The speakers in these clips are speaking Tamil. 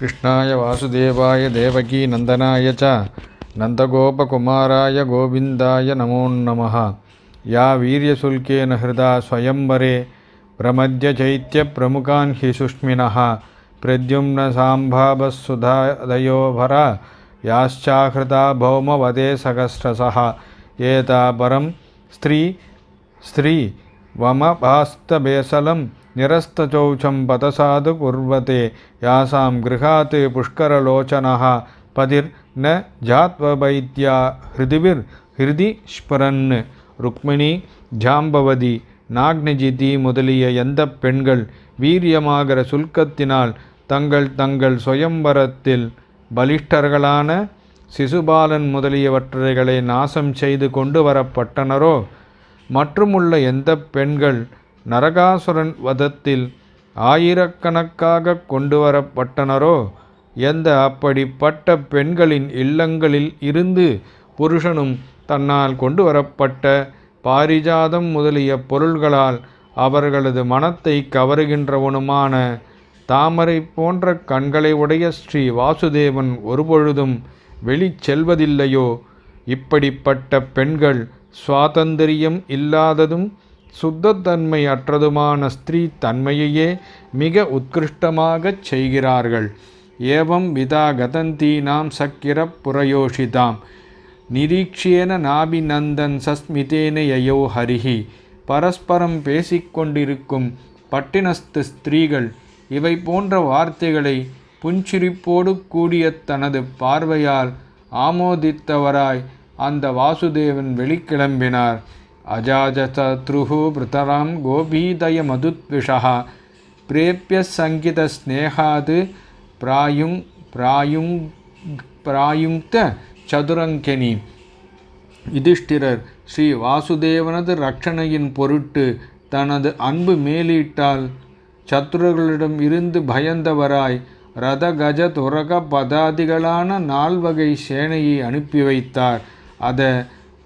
कृष्णाय वासुदेवाय देवकी नन्दनाय च नन्दगोपकुमाराय गोविन्दाय नमो नमः। या वीर्यशुल्केन हृदा स्वयंवरे प्रमद्य चैत्यप्रमुखान् हि सुष्मिनः। प्रद्युम्नसाम्भावः सुधादयोभरा याश्चाहृता भौमवदे सहस्रशः। एता परं स्त्री स्त्री वमभास्तबेसलं நிரஸ்தச்சௌச்சம் பதசாது குர்வதே யாசாம் கிருஹாத் புஷ்கரலோச்சனः பதிர் ந ஜாத்வபைத்யா ஹிருதிவிர் ஹிருதி ஸ்பரன்னு ருக்மிணி ஜாம்பவதி நாக்னிஜிதி முதலிய எந்த பெண்கள் வீரியமாகிற சுல்கத்தினால் தங்கள் தங்கள் சுயம்பரத்தில் பலிஷ்டர்களான சிசுபாலன் முதலியவற்றைகளை நாசம் செய்து கொண்டு வரப்பட்டனரோ? மற்றுமுள்ள எந்த பெண்கள் நரகாசுரன் வதத்தில் ஆயிரக்கணக்காக கொண்டு வரப்பட்டனரோ? எந்த அப்படிப்பட்ட பெண்களின் இல்லங்களில் இருந்து புருஷனும் தன்னால் கொண்டு வரப்பட்ட பாரிஜாதம் முதலிய பொருள்களால் அவர்களது மனத்தை கவருகின்றவனுமான தாமரை போன்ற கண்களை உடைய ஸ்ரீ வாசுதேவன் ஒருபொழுதும் வெளிச்செல்வதில்லையோ? இப்படிப்பட்ட பெண்கள் சுவாதந்திரியம் இல்லாததும் சுத்தத்தன்மை அற்றதுமான ஸ்திரீ தன்மையையே மிக உத்கிருஷ்டமாகச் செய்கிறார்கள். ஏவம் விதா கதந்தீனாம் சக்கிர புரயோஷிதாம். நிரீக்ஷேன நாபிநந்தன் சஸ்மிதேன யயோ ஹரிஹி. பரஸ்பரம் பேசிக்கொண்டிருக்கும் பட்டினஸ்து ஸ்திரீகள் இவை போன்ற வார்த்தைகளை புஞ்சிரிப்போடு கூடிய தனது பார்வையால் ஆமோதித்தவராய் அந்த வாசுதேவன் வெளிக்கிளம்பினார். அஜாஜத்ருஹு பிருதராம் கோபீதய மதுத்விஷா பிரேப்பிய சங்கித ஸ்னேகாது பிராயுங் பிராயுங் பிராயுங்க சதுரங்கனி. யுதிஷ்டிரர் ஸ்ரீ வாசுதேவனது ரட்சணையின் பொருட்டு தனது அன்பு மேலீட்டால் சத்துருகளிடம் இருந்து பயந்தவராய் ரத கஜ துரக பதாதிகளான நால்வகை சேனையை அனுப்பி வைத்தார். அதை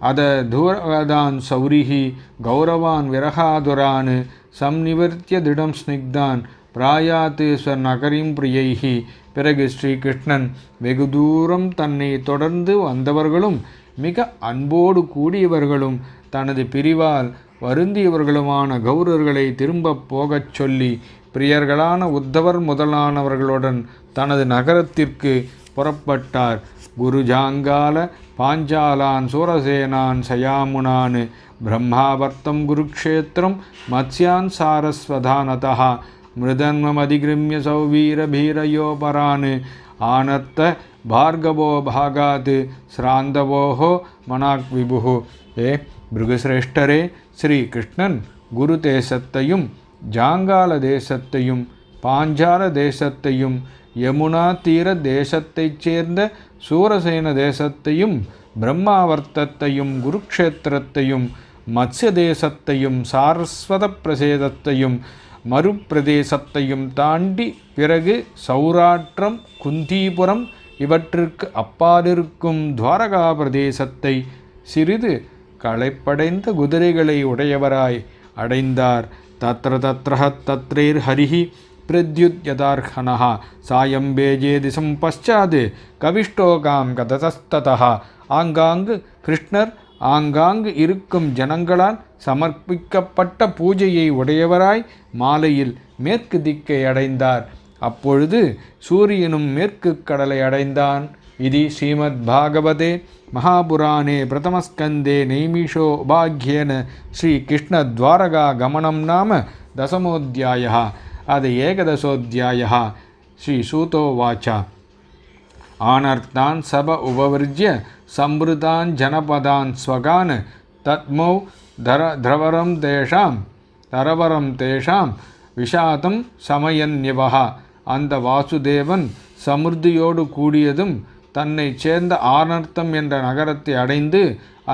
அத தூரவதான் சௌரிஹி கௌரவான் விரகாதுரான் சம்நிவர்த்திய திடம் ஸ்னிக்தான் பிராயாத்தேஸ்வர் நகரிம் பிரியைஹி. பிறகு ஸ்ரீகிருஷ்ணன் வெகு தூரம் தன்னை தொடர்ந்து வந்தவர்களும் மிக அன்போடு கூடியவர்களும் தனது பிரிவால் வருந்தியவர்களுமான கௌரவர்களை திரும்பப் போகச் சொல்லி பிரியர்களான உத்தவர் முதலானவர்களுடன் தனது நகரத்திற்கு புறப்பட்டார். குருஜாங்கால பாஞ்சாலான் சூரசேனான் சயாமுனான் பிரம்மாவர்த்தம் குருக்ஷேத்திரம் மத்ஸ்யான் சாரஸ்வதானதா மிருதன்மதிகிருமிய சௌவீரபீரயோபரான் ஆனர்த்த பார்கவோ பாகாத் ஸ்ராந்தவோஹோ மனாக் விபு ஏ பிருகுசிரேஷ்டரே ஸ்ரீ கிருஷ்ணன் குரு தேசத்தையும் ஜாங்கால தேசத்தையும் பாஞ்சால தேசத்தையும் யமுனா தீர தேசத்தைச் சேர்ந்த சூரசேன தேசத்தையும் பிரம்மாவர்த்தத்தையும் குருக்ஷேத்திரத்தையும் மத்ய தேசத்தையும் சாரஸ்வத பிரசேதத்தையும் மறுப்பிரதேசத்தையும் தாண்டி பிறகு சௌராற்றம் குந்தீபுரம் இவற்றிற்கு அப்பாலிருக்கும் துவாரகா பிரதேசத்தை சிறிது களைப்படைந்த குதிரைகளை உடையவராய் அடைந்தார். தத்ர தத்ரஹ தத்ரேர் ஹரிஹி. பிரத்யுத்யதார்ஹனः சாயம் பேஜேதி சம்பச்சாது கவிஷ்டோகாம் கததஸ்ததா ஆங்காங்கு கிருஷ்ணர் ஆங்காங்கு இருக்கும் ஜனங்களால் சமர்ப்பிக்கப்பட்ட பூஜையை உடையவராய் மாலையில் மேற்கு திக்கை அடைந்தார். அப்பொழுது சூரியனும் மேற்கு கடலை அடைந்தான். இது ஸ்ரீமத் பாகவதே மகாபுராணே பிரதமஸ்கந்தே நைமிஷோ உபாக்கியேன ஸ்ரீ கமனம் நாம தசமோத்தியாயா அது ஏகதசோத்தியாய ஸ்ரீ சூதோவாச்ச ஆனர்த்தான் சப உபவிருஜ்ய சம்ருதான் ஜனபதான் ஸ்வகான் தத்மௌ தர திரவரம் தேஷாம் தரவரம் தேஷாம் விஷாதம் சமயன்யவா அந்த வாசுதேவன் சமிருதியோடு கூடியதும் தன்னை சேர்ந்த ஆனர்த்தம் என்ற நகரத்தை அடைந்து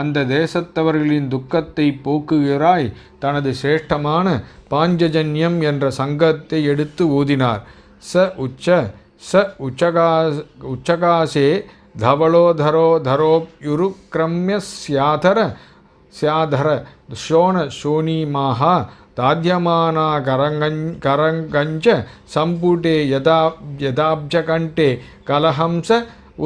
அந்த தேசத்தவர்களின் துக்கத்தை போக்குகிறாய். தனது சிரேஷ்டமான பாஞ்சஜன்யம் என்ற சங்கத்தை எடுத்து ஊதினார். ச உச்ச ச உச்சகா உச்சகாசே தவளோதரோ தரோப்யுருக்கிரமிய சியாதர சியாதர சோன சோனிமாகா தாத்தியமானா கரங்கஞ் கரங்கஞ்ச சம்புடே யதா யதாப்ஜகண்டே கலஹம்ச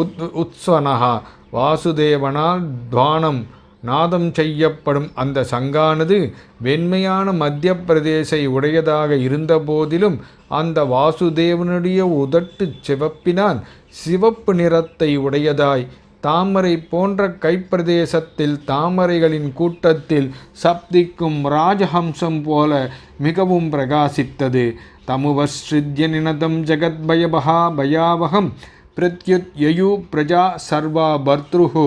உத் உத்ஸ்வனகா வாசுதேவனால் துவானம். நாதம் செய்யப்படும் அந்த சங்கானது வெண்மையான மத்திய பிரதேசை உடையதாக இருந்தபோதிலும் அந்த வாசுதேவனுடைய உதட்டு சிவப்பினால் சிவப்பு நிறத்தை உடையதாய். தாமரை போன்ற கைப்பிரதேசத்தில் தாமரைகளின் கூட்டத்தில் சப்திக்கும் ராஜஹம்சம் போல மிகவும் பிரகாசித்தது. தமுவஸ்ரித்ய நினதம் ஜகத்பயபகா பயாவகம். பிரத்யுத் யயு பிரஜா சர்வா பர்த்ருஹு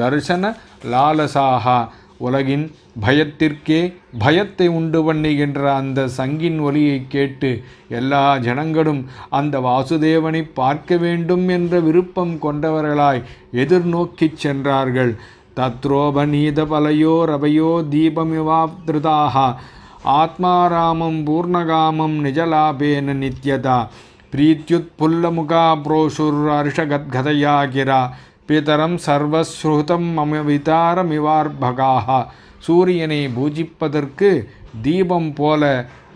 தர்சன லாலசாகா உலகின் பயத்திற்கே பயத்தை உண்டு பண்ணுகின்ற அந்த சங்கின் ஒலியை கேட்டு எல்லா ஜனங்களும் அந்த வாசுதேவனை பார்க்க வேண்டும் என்ற விருப்பம் கொண்டவர்களாய் எதிர்நோக்கிச் சென்றார்கள். தத்ரோபநீத பலையோ ரவையோ தீபமிவாப்திருதாக ஆத்மாராமம் பூர்ணகாமம் நிஜலாபேன நித்யதா. प्रीत्युत्फुल्लमुखा प्रोषुर्हर्षगद्गदया गिरा பிதரம் சர்வஸ்ருதம் மமவிதாரமிவார்பகாக சூரியனை பூஜிப்பதற்கு தீபம் போல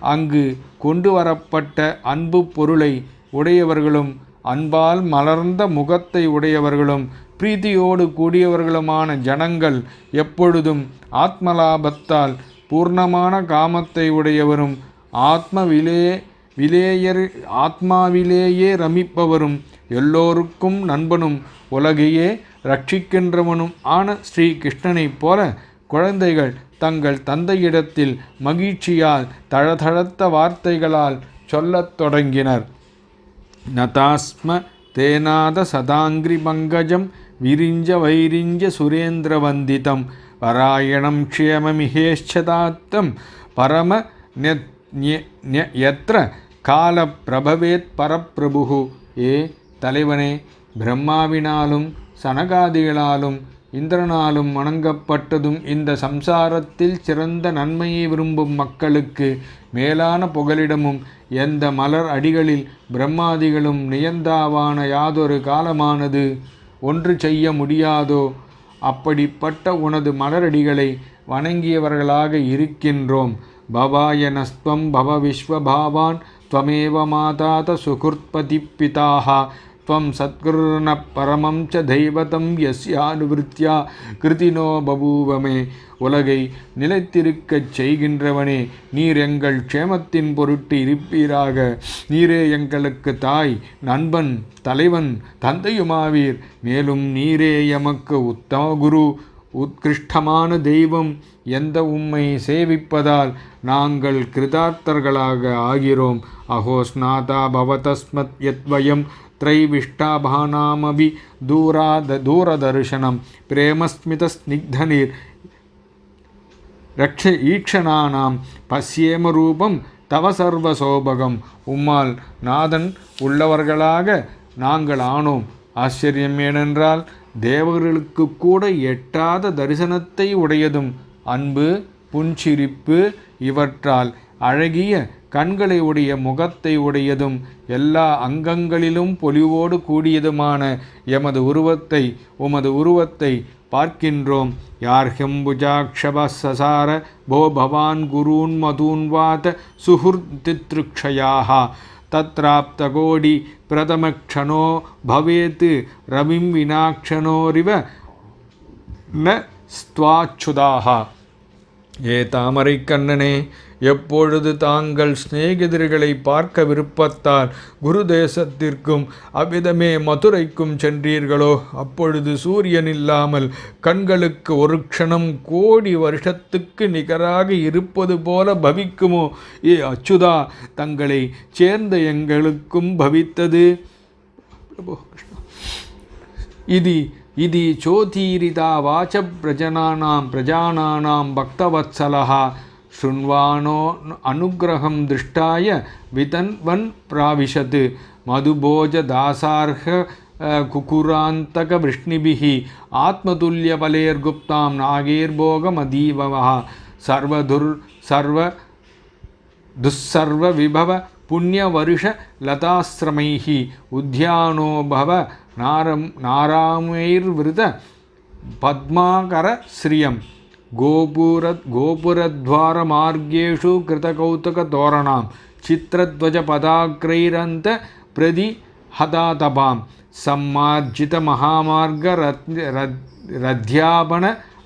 அங்கு கொண்டு வரப்பட்ட அன்பு பொருளை உடையவர்களும் அன்பால் மலர்ந்த முகத்தை உடையவர்களும் பிரீத்தியோடு கூடியவர்களுமான ஜனங்கள் எப்பொழுதும் ஆத்மலாபத்தால் பூர்ணமான காமத்தை உடையவரும் ஆத்ம விலே விலேயர் ஆத்மாவிலேயே ரமிப்பவரும் எல்லோருக்கும் நண்பனும் உலகையே ரட்சிக்கின்றவனும் ஆன ஸ்ரீ கிருஷ்ணனைப் போல குழந்தைகள் தங்கள் தந்தையிடத்தில் மகிழ்ச்சியால் தழதழத்த வார்த்தைகளால் சொல்லத் தொடங்கினர் நதாஸ்ம தேனாத சதாங்கிரி பங்கஜம் விரிஞ்ச வைரிஞ்ச சுரேந்திரவந்திதம் பராயணம் க்ஷேமமிகேஷ்சதாத்தம் பரம நெத் ஞ- யத்ர கால பிரபவேத் பரப்பிரபு ஏ. தலைவனே பிரம்மாவினாலும் சனகாதிகளாலும் இந்திரனாலும் வணங்கப்பட்டதும் இந்த சம்சாரத்தில் சிறந்த நன்மையை விரும்பும் மக்களுக்கு மேலான புகலிடமும் எந்த மலர் அடிகளில் பிரம்மாதிகளும் நியந்தாவான யாதொரு காலமானது? ஒன்று செய்ய முடியாதோ? அப்படிப்பட்ட உனது மலரடிகளை வணங்கியவர்களாக இருக்கின்றோம். பவாய நஸ்துவம் பவ விஸ்வபாவான் त्वमेव माता त सुहृत्पतिपिताः त्वं सत्कुर्न परमं च दैवतं यस्यानुवृत्त्या கிருதினோ பபூவமே உலகை நிலைத்திருக்கச் செய்கின்றவனே நீர் எங்கள் க்ஷேமத்தின் பொருட்டு இருப்பீராக நீரே எங்களுக்கு தாய் நண்பன் தலைவன் தந்தையுமாவீர் மேலும் நீரே எமக்கு உத்தம குரு உத்கிருஷ்டமான தெய்வம் எந்த உம்மை சேவிப்பதால் நாங்கள் கிருதார்த்தர்களாக ஆகிறோம். அகோஸ்நாதா பவதஸ்மத் யத்வயம் திரைவிஷ்டாபானாமபி தூராத தூரதர்ஷனம் பிரேமஸ்மிதஸ்னிக்தநீர் ரட்ச ஈக்ஷனானாம் பசியேம ரூபம் தவ சர்வசோபகம். உம்மால் நாதன் உள்ளவர்களாக நாங்கள் ஆனோம். ஆச்சரியம் ஏனென்றால் தேவர்களுக்கு கூட எட்டாத தரிசனத்தை உடையதும் அன்பு புன்சிரிப்பு இவற்றால் அழகிய கண்களை உடைய முகத்தை உடையதும் எல்லா அங்கங்களிலும் பொலிவோடு கூடியதுமான எமது உருவத்தை உமது உருவத்தை பார்க்கின்றோம். யார் ஹெம்புஜாட்சபசசார போ பவான் குரூன் மதூன்வாத சுஹுர்தித்ருக்ஷயாக தத்ராப்தகோடி பிரதமக்ஷணோ பவேத் ரவிம் வினாக்ஷணோரிவ ந ஸ்துவாச்சுதாக ஏ தாமரை கண்ணனே எப்பொழுது தாங்கள் சிநேகிதர்களை பார்க்க விருப்பத்தால் குரு தேசத்திற்கும் அவ்விதமே மதுரைக்கும் சென்றீர்களோ? அப்பொழுது சூரியன் இல்லாமல் கண்களுக்கு ஒரு க்ஷணம் கோடி வருஷத்துக்கு நிகராக இருப்பது போல பவிக்குமோ? ஏ அச்சுதா தங்களை சேர்ந்த எங்களுக்கும் பவித்தது. இது ఇది చోతీరితా వాచ ప్రజనానాం ప్రజానానాం భక్తవత్సల శృణ్వాణో అనుగ్రహం దృష్టాయ వితన్వన్ ప్రావిశత్ మధుభోజదాసార్హ కుకురాంతక వృష్ణిభిః ఆత్మతుల్యబలేర్గుప్తాం నాగేర్భోగమదీవవः సర్వదుర్ సర్వ దుస్సర్వ విభవ పుణ్యవరుష లతాశ్రమైః ఉద్యానో భవ उद्यानो भव नारं नारामैर्वृत पद्माकरश्रियं गोपुर गोपुरद्वारमार्गेषु कृतकौतुकतोरणां चित्रध्वजपदाग्रैरन्त प्रतिहतातपां सम्मार्जितमहामार्गरध्यापन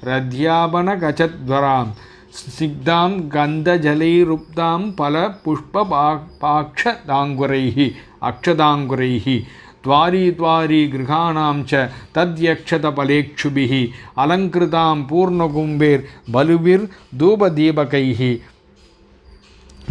रध्यापनगजध्वरां स्निग्धां गन्धजलैरुक्तां फलपुष्पपाक्षदाङ्गुरैः अक्षदाङ्गुरैः த்வாரி த்வாரி கிரகாணாம் ச தத்யக்ஷத பலேக்ஷுபிஹி அலங்கிருதாம் பூர்ணகும்பேர் பலுவிர் தூபதீபகைஹி.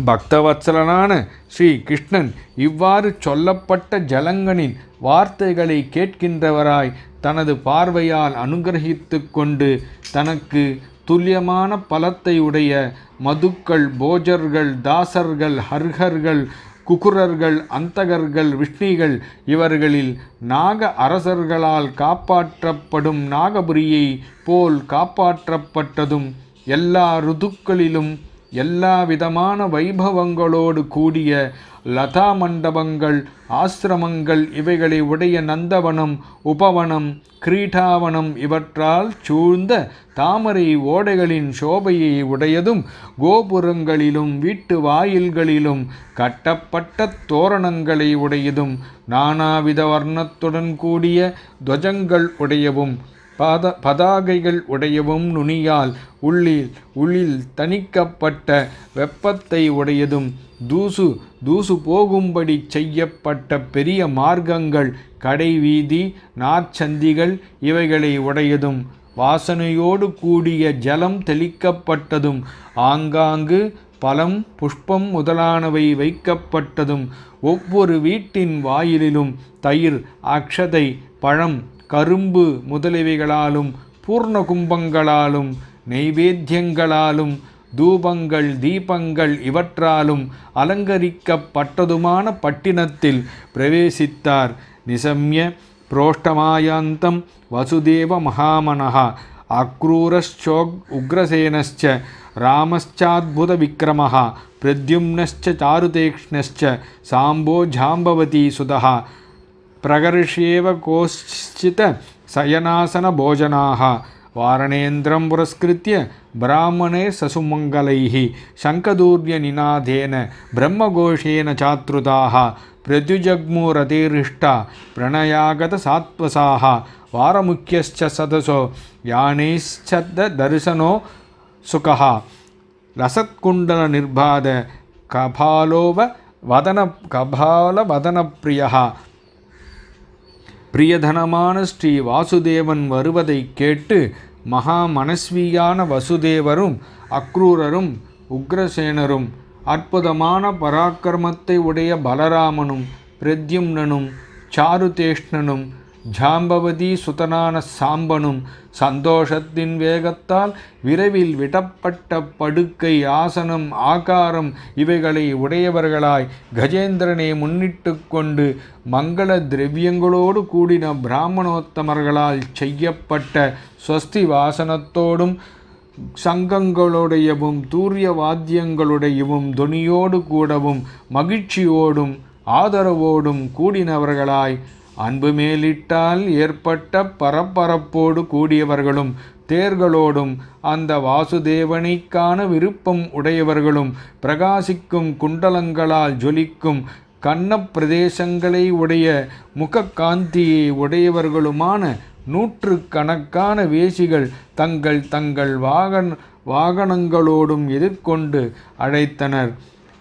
பக்தவத்சலனான ஸ்ரீ கிருஷ்ணன் இவ்வாறு சொல்லப்பட்ட ஜலங்களின் வார்த்தைகளை கேட்கின்றவராய் தனது பார்வையால் அனுகிரகித்து கொண்டு தனக்கு துல்லியமான பலத்தை உடைய மதுக்கள் போஜர்கள் தாசர்கள் ஹர்ஹர்கள் குகுரர்கள் அந்தகர்கள் விஷ்ணிகள் இவர்களில் நாக அரசர்களால் காப்பாற்றப்படும் நாகபுரியை போல் காப்பாற்றப்பட்டதும் எல்லா ருதுக்களிலும் எல்லா விதமான வைபவங்களோடு கூடிய லதா மண்டபங்கள் ஆசிரமங்கள் இவைகளை உடைய நந்தவனம் உபவனம் கிரீடாவனம் இவற்றால் சூழ்ந்த தாமரை ஓடைகளின் சோபையை உடையதும் கோபுரங்களிலும் வீட்டு வாயில்களிலும் கட்டப்பட்ட தோரணங்களை உடையதும் நானாவித வர்ணத்துடன் கூடிய துவஜங்கள் உடையவும். பாத பதாகைகள் உடையவும் நுனியால் உள்ளில் உள்ளில் தணிக்கப்பட்ட வெப்பத்தை உடையதும் தூசு தூசு போகும்படி செய்யப்பட்ட பெரிய மார்க்கங்கள் கடைவீதி நாற்சந்திகள் இவைகளை உடையதும் வாசனையோடு கூடிய ஜலம் தெளிக்கப்பட்டதும் ஆங்காங்கு பழம் புஷ்பம் முதலானவை வைக்கப்பட்டதும் ஒவ்வொரு வீட்டின் வாயிலிலும் தயிர் அக்ஷதை பழம் கரும்பு முதலியவைகளாலும் பூர்ண கும்பங்களாலும் நெய்வேத்தியங்களாலும் தூபங்கள் தீபங்கள் இவற்றாலும் அலங்கரிக்கப்பட்டதுமான பட்டினத்தில் பிரவேசித்தார். நிசம்ய புரோஷ்டமாயாந்தம் வசுதேவ மகாமனஹா அக்ரூரஷோக் உக்ரசேனச்ச ராமச்சாத்புத விக்ரம பிரத்யும்னச்ச சாருதேக்ஷ்ணச்ச சாம்போ ஜாம்பவதி சுதா प्रकर्षेव कोश्चित् शयनासनभोजनाः वारणेन्द्रं पुरस्कृत्य ब्राह्मणे ससुमङ्गलैः शङ्खदूर्यनिनादेन ब्रह्मघोषेण चात्रुताः प्रत्युजग्मुरतिरिष्टा प्रणयागतसात्वसाः वारमुख्यश्च सदसो यानैश्चदर्शनो सुखः रसत्कुण्डलनिर्बाध कपालोव वदन कपालवदनप्रियः பிரியதனமான ஸ்ரீ வாசுதேவன் வருவதைக் கேட்டு மகா மனஸ்வியான வசுதேவரும் அக்ரூரரும் உக்ரசேனரும் அற்புதமான பராக்கிரமத்தை உடைய பலராமனும் பிரத்யும்னனும் சாருதேஷ்ணனும் ஜாம்பவதி சுதனான சாம்பனும் சந்தோஷத்தின் வேகத்தால் விரைவில் விடப்பட்ட படுக்கை ஆசனம் ஆகாரம் இவைகளை உடையவர்களாய் கஜேந்திரனை முன்னிட்டு கொண்டு மங்கள திரவியங்களோடு கூடின பிராமணோத்தமர்களால் செய்யப்பட்ட ஸ்வஸ்தி வாசனத்தோடும் சங்கங்களுடையவும் தூரிய வாத்தியங்களுடையவும் துணியோடு கூடவும் மகிழ்ச்சியோடும் ஆதரவோடும் கூடினவர்களாய் அன்பு மேலிட்டால் ஏற்பட்ட பரபரப்போடு கூடியவர்களும் தேர்களோடும் அந்த வாசுதேவனைக்கான விருப்பம் உடையவர்களும் பிரகாசிக்கும் குண்டலங்களால் ஜொலிக்கும் கண்ண பிரதேசங்களை உடைய முகக்காந்தியை உடையவர்களுமான நூற்று கணக்கான வேசிகள் தங்கள் தங்கள் வாகன வாகனங்களோடும் எதிர்கொண்டு அழைத்தனர்.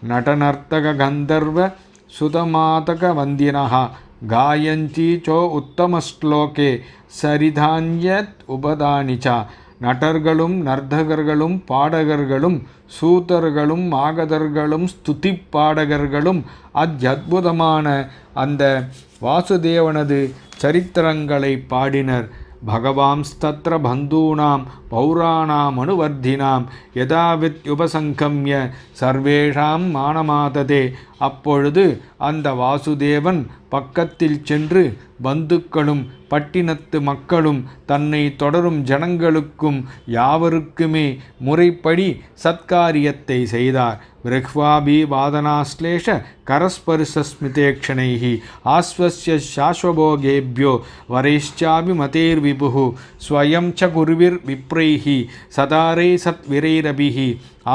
நடனர்த்தக கந்தர்வ சுதமாதக வந்தினஹா गायन्ती चो உத்தமஸ்லோகே சரிதான்யத் உபதானி ச நட்டர்களும் நர்த்தகர்களும் பாடகர்களும் சூதர்களும் ஆகதர்களும் ஸ்துதி பாடகர்களும் அத்யத்புதமான அந்த வாசுதேவனது சரித்திரங்களை பாடினர் பகவாம்ஸ்தத்ர பந்தூனாம் பௌராணாம் யதாவித் உபசங்கம்ய சர்வேஷாம் மானமாததே அப்பொழுது அந்த வாசுதேவன் பக்கத்தில் சென்று பந்துக்களும் பட்டினத்து மக்களும் தன்னை தொடரும் ஜனங்களுக்கும் யாவருக்குமே முறைப்படி சத்காரியத்தை செய்தார். விரஹ்வாபி வாதனாஸ்லேஷ கரஸ்பரிசஸ்மிதேக்ஷணைஹி ஆஸ்வசிய சாஸ்வபோகேபியோ வரைஷ்சாபி மதேர்விபு ஸ்வயம் ச குருவிர் விப்ர சுப்ரைः சதாரை சத்விரைரபிः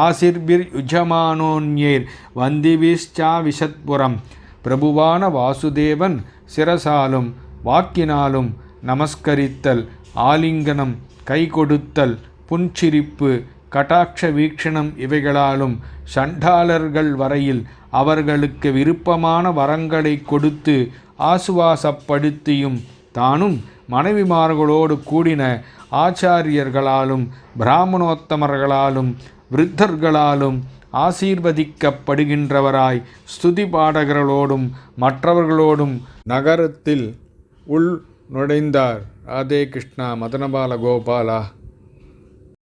ஆசிர்பிர்யுஜமானோன்யேர் வந்திவிஷ்சாவிஷத்புரம். பிரபுவான வாசுதேவன் சிரசாலும் வாக்கினாலும் நமஸ்கரித்தல் ஆலிங்கனம் கை கொடுத்தல் புன்சிரிப்பு கட்டாட்ச வீக்ஷணம் இவைகளாலும் சண்டாளர்கள் வரையில் அவர்களுக்கு விருப்பமான வரங்களை கொடுத்து ஆசுவாசப்படுத்தியும் தானும் மனைவிமார்களோடு கூடின ஆச்சாரியர்களாலும் பிராமணோத்தமர்களாலும் விருத்தர்களாலும் ஆசீர்வதிக்கப்படுகின்றவராய் ஸ்துதி பாடகர்களோடும் மற்றவர்களோடும் நகரத்தில் உள் நுழைந்தார். ராதே கிருஷ்ணா மதனபால கோபாலா.